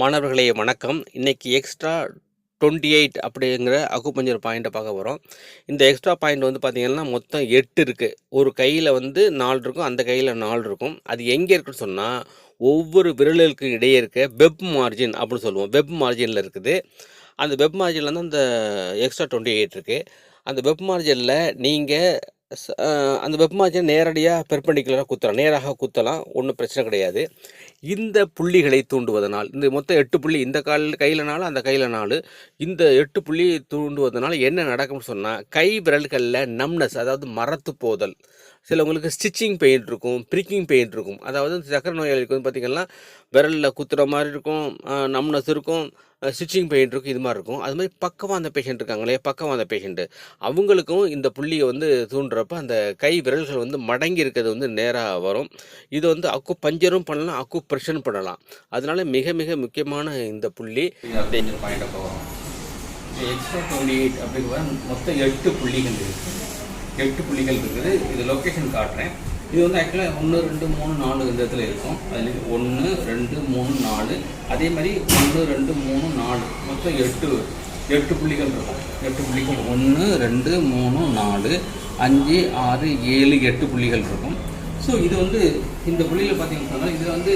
மாணவர்களே வணக்கம். இன்னைக்கு எக்ஸ்ட்ரா டுவெண்ட்டி எயிட் அப்படிங்கிற அக்குபஞ்சர் பாயிண்ட்டை பார்க்க போகிறோம் இந்த எக்ஸ்ட்ரா பாயிண்ட் வந்து பார்த்திங்கன்னா மொத்தம் எட்டு இருக்குது ஒரு கையில் வந்து நாலு இருக்கும் அந்த கையில் நாலு இருக்கும். அது எங்கே இருக்குன்னு சொன்னால் ஒவ்வொரு விரலுக்கு இடையே இருக்க வெப் மார்ஜின் அப்படின்னு சொல்லுவோம். வெப் மார்ஜினில் இருக்குது. அந்த வெப் மார்ஜினில் வந்து அந்த எக்ஸ்ட்ரா டுவெண்ட்டி எயிட் இருக்குது அந்த வெப் மார்ஜினில் நீங்கள் அந்த வெப்பமாச்சியை நேரடியாக பெர்பண்டிகுலராக குத்தலாம். நேராக குத்தலாம். ஒன்றும் பிரச்சனை கிடையாது. இந்த புள்ளிகளை தூண்டுவதனால் இந்த மொத்தம் எட்டு புள்ளி இந்த கால் கையில் நாள் அந்த கையில் நாள் இந்த எட்டு புள்ளி தூண்டுவதனால் என்ன நடக்கும்னு சொன்னால் கை விரல்களில் நம்னஸ் அதாவது மரத்து போதல் சிலவங்களுக்கு ஸ்டிச்சிங் பெயின் இருக்கும் பிரிக்கிங் பெயின் இருக்கும். அதாவது சக்கரை நோயாளிக்கு வந்து பார்த்திங்கன்னா விரலில் குத்துற மாதிரி இருக்கும் நம்னஸ் இருக்கும் ஸ்டிச்சிங் பெயின் இருக்கும் இது மாதிரி இருக்கும். அது மாதிரி பக்கவாந்த பேஷண்ட் இருக்காங்களே பக்கவாந்த பேஷண்ட்டு அவங்களுக்கும் இந்த புள்ளியை வந்து தூண்டுறப்ப அந்த கை விரல்கள் வந்து மடங்கி இருக்கிறது வந்து நேராக வரும். இது வந்து அக்கு பஞ்சரும் பண்ணலாம் அக்கு ப்ரெஷரும் பண்ணலாம். அதனால மிக மிக முக்கியமான இந்த புள்ளி. அப்படிங்கிற பாயிண்ட் எக்ஸ்ட்ரா டுவெண்ட்டி எயிட் அப்படிங்கிற மொத்தம் எட்டு புள்ளிகள் இருக்குது எட்டு புள்ளிகள் இருக்குது. இது லொக்கேஷன் காட்டுறேன். இது வந்து ஆக்சுவலாக ஒன்று ரெண்டு மூணு நாலு இந்த இடத்துல இருக்கும். அதில் ஒன்று ரெண்டு மூணு நாலு. அதே மாதிரி ஒன்று ரெண்டு மூணு நாலு. மொத்தம் எட்டு எட்டு புள்ளிகள் இருக்கும். எட்டு புள்ளிகள். ஒன்று ரெண்டு மூணு நாலு. அஞ்சு ஆறு ஏழு எட்டு புள்ளிகள் இருக்கும். ஸோ இது வந்து இந்த புள்ளியில் பார்த்தீங்கன்னு சொன்னால் இதில் வந்து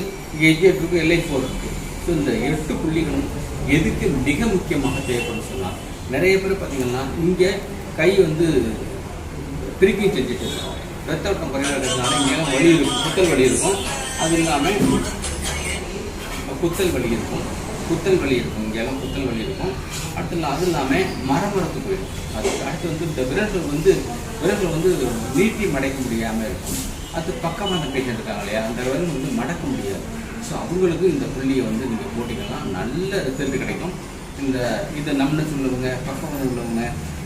எஜெட் இருக்குது எல்ஐ ஃபோர் இருக்குது ஸோ இந்த எட்டு புள்ளிகளும் எதுக்கு மிக முக்கியமாக தேவைப்படும் சொன்னால் நிறைய பேர் பார்த்தீங்கன்னா இங்கே கை வந்து பிரிக்கி செஞ்சுட்டு இருக்கோம். ரத்த ஓட்டம் குறைவாகிறதுனால இங்கே வலி இருக்கும். குத்தல் வலி இருக்கும். அது இல்லாமல் குத்தல் வலி இருக்கும். குத்தல் வலி இருக்கும். இங்கெல்லாம் குத்தல் வலி இருக்கும். அடுத்து அது இல்லாமல் மரமரத்து போயிடும். அது அடுத்து வந்து இந்த விரல்கள் வந்து விரல்கள் வந்து நீட்டி மடைக்க முடியாமல் இருக்கும். அது பக்கமான பேஷண்ட் இருக்காங்க இல்லையா? அந்த விரல் வந்து மடக்க முடியாது. ஸோ அவங்களுக்கு இந்த புள்ளியை வந்து நீங்கள் போட்டிங்கன்னா நல்ல ரிசல்ட் கிடைக்கும். இந்த இதை நம்மள உள்ளவங்க பக்கம் உள்ளவங்க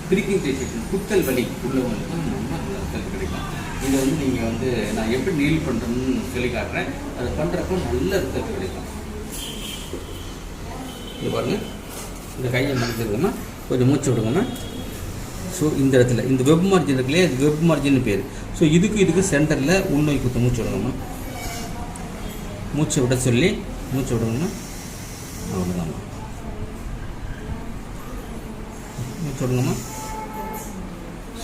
பிரிக்கிங் சென்சேஷன் குத்தல் வலி உள்ளவங்களுக்கு ரொம்ப ரிசல்ட் கிடைக்கும். இதை வந்து நீங்கள் வந்து நான் எப்படி டீல் பண்ணுறேன்னு சொல்லி காட்டுறேன். அதை பண்ணுறப்போ நல்ல ரிசல்ட் கிடைக்கும். இது பாருங்கள் இந்த கையை மடிச்சிருக்கோமா கொஞ்சம் மூச்சு விடுங்கம்மா. ஸோ இந்த இடத்துல இந்த வெப் மார்ஜின் இருக்கு இல்லையா வெப் மார்ஜின் பேர். ஸோ இதுக்கு இதுக்கு சென்டரில் உள்நோய் குத்த மூச்சு விடுங்கம்மா. மூச்சை விட சொல்லி மூச்சு விடுங்கம்மா. அவ்வளோதாம்மா மூச்சு சொல்லணுமா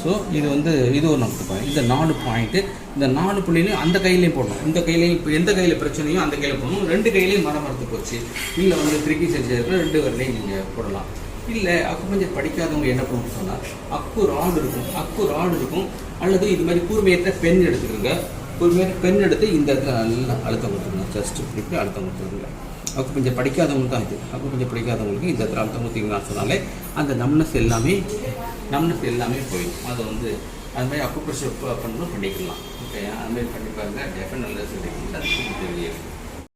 ஸோ இது வந்து இது ஒரு நமக்கு பாயிண்ட் இந்த நாலு பாயிண்ட்டு இந்த நாலு புள்ளிலையும் அந்த கையிலையும் போடணும். இந்த கையிலையும் இப்போ எந்த கையில் பிரச்சனையும் அந்த கையில் போடணும். ரெண்டு கையிலையும் மரம் மரத்து போச்சு. இல்லை வந்து திருக்கி செஞ்சதுக்கு ரெண்டு வரலையும் நீங்கள் போடலாம். இல்லை அக்கு கொஞ்சம் படிக்காதவங்க என்ன பண்ணணும்னு சொன்னால் அக்கு ராடு இருக்கும். அக்கு ராடு இருக்கும். அல்லது இது மாதிரி கூர்மையற்ற பெண் எடுத்துக்கிறோங்க கூர்மையற்ற பெண் எடுத்து இந்த இடத்துல நல்லா அழுத்தம் கொடுத்துருங்க ஜஸ்ட் இப்படி அழுத்தம் கொடுத்துருங்க அப்போ கொஞ்சம் படிக்காதவங்களுக்கு தான் இது. அக்கு கொஞ்சம் படிக்காதவங்களுக்கு இந்த திராவிடம் அழுத்தம் சொன்னாலே அந்த நம்னஸ் எல்லாமே நம்னஸ் எல்லாமே போயிடும். அதை வந்து அது மாதிரி அக்கு ப்ரெஷர் பண்ணணும் பண்ணிக்கலாம். ஓகே அது மாதிரி பண்ணி பாருங்கள் டெஃபினட் நல்ல ரிசல்ட் தெரியும்